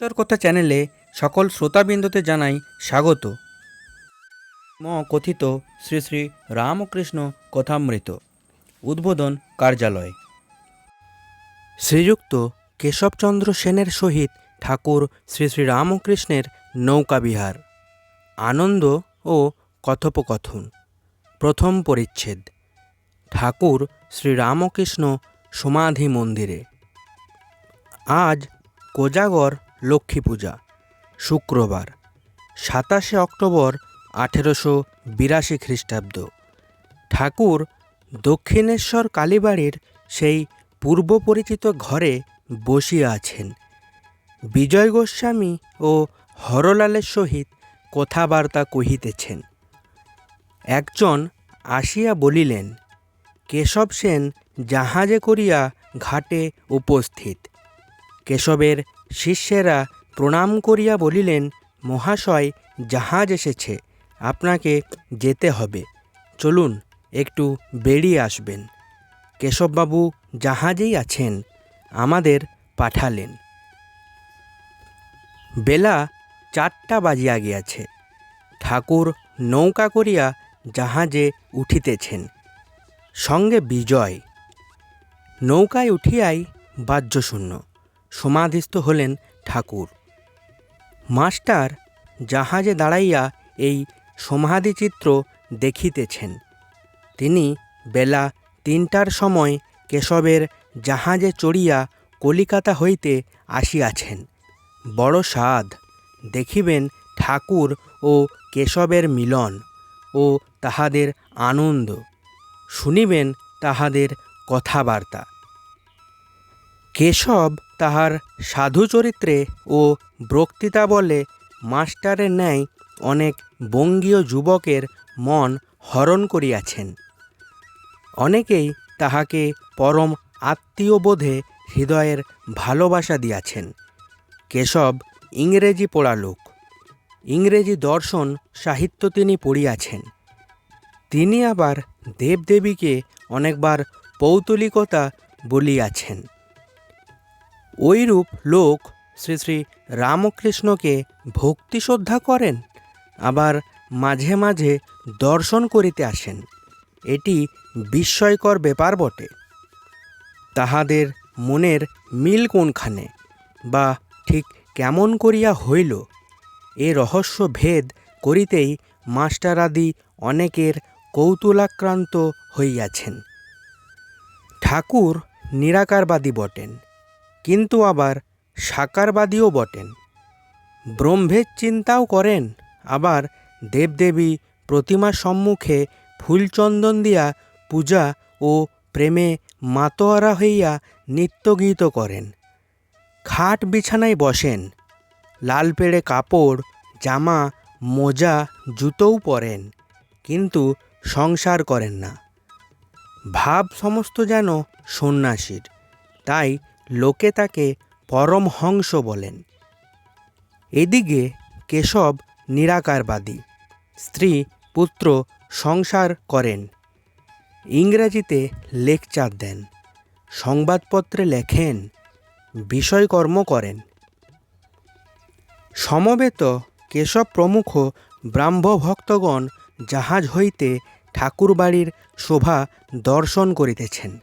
ঈশ্বর কথা চ্যানেলে সকল শ্রোতাবৃন্দতে জানাই স্বাগত। ম. কথিত শ্রী শ্রী রামকৃষ্ণ কথামৃত, উদ্বোধন কার্যালয়। শ্রীযুক্ত কেশবচন্দ্র সেনের সহিত ঠাকুর শ্রী শ্রী রামকৃষ্ণের নৌকাবিহার, আনন্দ ও কথোপকথন, প্রথম পরিচ্ছেদ, ঠাকুর শ্রী রামকৃষ্ণ সমাধি মন্দিরে। আজ কোজাগর লক্ষ্মী পূজা, শুক্রবার, সাতাশে অক্টোবর আঠেরোশো বিরাশি খ্রিস্টাব্দ। ঠাকুর দক্ষিণেশ্বর কালীবাড়ির সেই পূর্ব পরিচিত ঘরে বসিয়া আছেন। বিজয় গোস্বামী ও হরলালের সহিত কথাবার্তা কহিতেছেন। একজন আসিয়া বলিলেন, কেশব সেন জাহাজে করিয়া ঘাটে উপস্থিত। কেশবের শিষ্যেরা প্রণাম করিয়া বলিলেন, মহাশয়, জাহাজ এসেছে, আপনাকে যেতে হবে। চলুন, একটু বেরিয়ে আসবেন। কেশববাবু জাহাজেই আছেন, আমাদের পাঠালেন। বেলা চারটা বাজিয়া গিয়াছে। ঠাকুর নৌকা করিয়া জাহাজে উঠিতেছেন। সঙ্গে বিজয়। নৌকায় উঠিয়াই বাহ্যশূন্য। সমাধিস্থ হলেন ঠাকুর। মাস্টার জাহাজে দাঁড়াইয়া এই সমাধিচিত্র দেখিতেছেন। তিনি বেলা তিনটার সময় কেশবের জাহাজে চড়িয়া কলিকাতা হইতে আসিয়াছেন। বড় সাধ দেখিবেন ঠাকুর ও কেশবের মিলন ও তাহাদের আনন্দ, শুনিবেন তাহাদের কথাবার্তা। কেশব তাহার সাধু চরিত্রে ও বক্তৃতা বলে মাস্টারের ন্যায় অনেক বঙ্গীয় যুবকের মন হরণ করিয়াছেন। অনেকেই তাহাকে পরম আত্মীয় বোধে হৃদয়ের ভালোবাসা দিয়াছেন। কেশব ইংরেজি পড়া লোক। ইংরেজি দর্শন সাহিত্য তিনি পড়িয়াছেন। তিনি আবার দেবদেবীকে অনেকবার পৌতলিকতা বলিয়াছেন। ওইরূপ লোক শ্রী শ্রী রামকৃষ্ণকে ভক্তি শ্রদ্ধা করেন, আবার মাঝে মাঝে দর্শন করিতে আসেন। এটি বিস্ময়কর ব্যাপার বটে। তাহাদের মনের মিল কোনখানে বা ঠিক কেমন করিয়া হইল, এ রহস্য ভেদ করিতেই মাস্টারাদি অনেকের কৌতূলাক্রান্ত হইয়াছেন। ঠাকুর নিরাকারবাদী বটেন। কিন্তু আবার সাকারবাদীও বটেন। ব্রহ্মের চিন্তাও করেন, আবার দেবদেবী প্রতিমার সম্মুখে ফুলচন্দন দিয়া পূজা ও প্রেমে মাতোয়ারা হইয়া নিত্যগীত করেন। খাট বিছানায় বসেন, লাল পেড়ে কাপড়, জামা, মোজা, জুতোও পরেন, কিন্তু সংসার করেন না। ভাব সমস্ত যেন সন্ন্যাসীর, তাই লোকে তাকে পরমহংস বলেন। এদিকে কেশব নিরাকারবাদী, স্ত্রী, পুত্র সংসার করেন। ইংরেজিতে লেকচার দেন, সংবাদপত্রে লেখেন, বিষয়কর্ম করেন। সমবেত কেশব প্রমুখ ব্রাহ্ম ভক্তগণ জাহাজ হইতে ঠাকুরবাড়ির শোভা দর্শন করিতেছেন।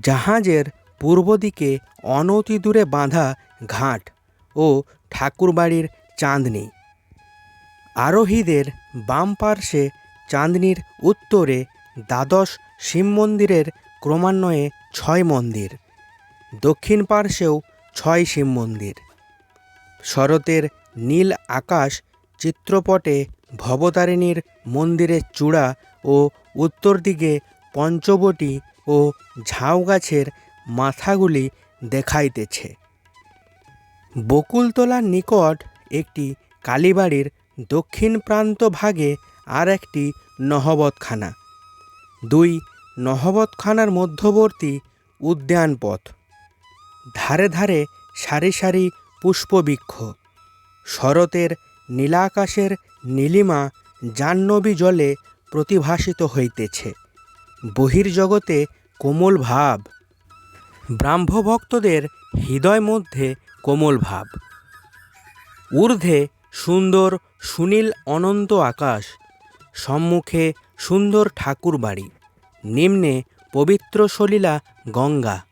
জাহাজের পূর্ব দিকে অনতি দূরে বাঁধা ঘাট ও ঠাকুরবাড়ির চাঁদনি। আরোহীদের বাম পার্শ্বে চাঁদনির উত্তরে দ্বাদশ শিব মন্দিরের ক্রমান্বয়ে ছয় মন্দির, দক্ষিণ পার্শ্বেও ছয় শিব মন্দির। শরতের নীল আকাশ চিত্রপটে ভবতারিণীর মন্দিরের চূড়া ও উত্তর দিকে পঞ্চবটি ও ঝাউ গাছের মাথাগুলি দেখাইতেছে। বকুলতলার নিকট একটি কালীবাড়ির দক্ষিণ প্রান্ত ভাগে আর একটি নহবতখানা। দুই নহবতখানার মধ্যবর্তী উদ্যান পথ ধারে ধারে সারি সারি পুষ্পবৃক্ষ। শরতের নীলাকাশের নীলিমা জাহ্নবী জলে প্রতিভাসিত হইতেছে। বহির্জগতে কোমল ভাব। ব্রাহ্মভক্তদের হৃদয় মধ্যে কোমল ভাব। ঊর্ধ্বে সুন্দর সুনীল অনন্ত আকাশ, সম্মুখে সুন্দর ঠাকুর বাড়ি, নিম্নে পবিত্র সলিলা গঙ্গা,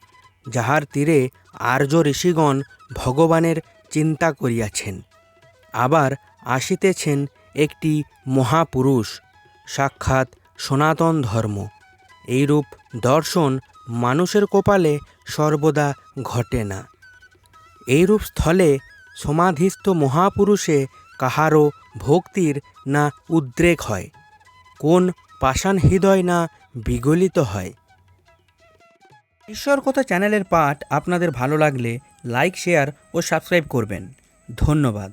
যাহার তীরে আর্য ঋষিগণ ভগবানের চিন্তা করিয়াছেন। আবার আসিতেছেন একটি মহাপুরুষ, সাক্ষাৎ সনাতন ধর্ম। এইরূপ দর্শন মানুষের কপালে সর্বদা ঘটে না। এইরূপ স্থলে সমাধিস্থ মহাপুরুষে কাহারও ভক্তির না উদ্রেক হয়, কোন পাষাণ হৃদয় না বিগলিত হয়। ঈশ্বর কথা চ্যানেলের পাঠ আপনাদের ভালো লাগলে লাইক, শেয়ার ও সাবস্ক্রাইব করবেন। ধন্যবাদ।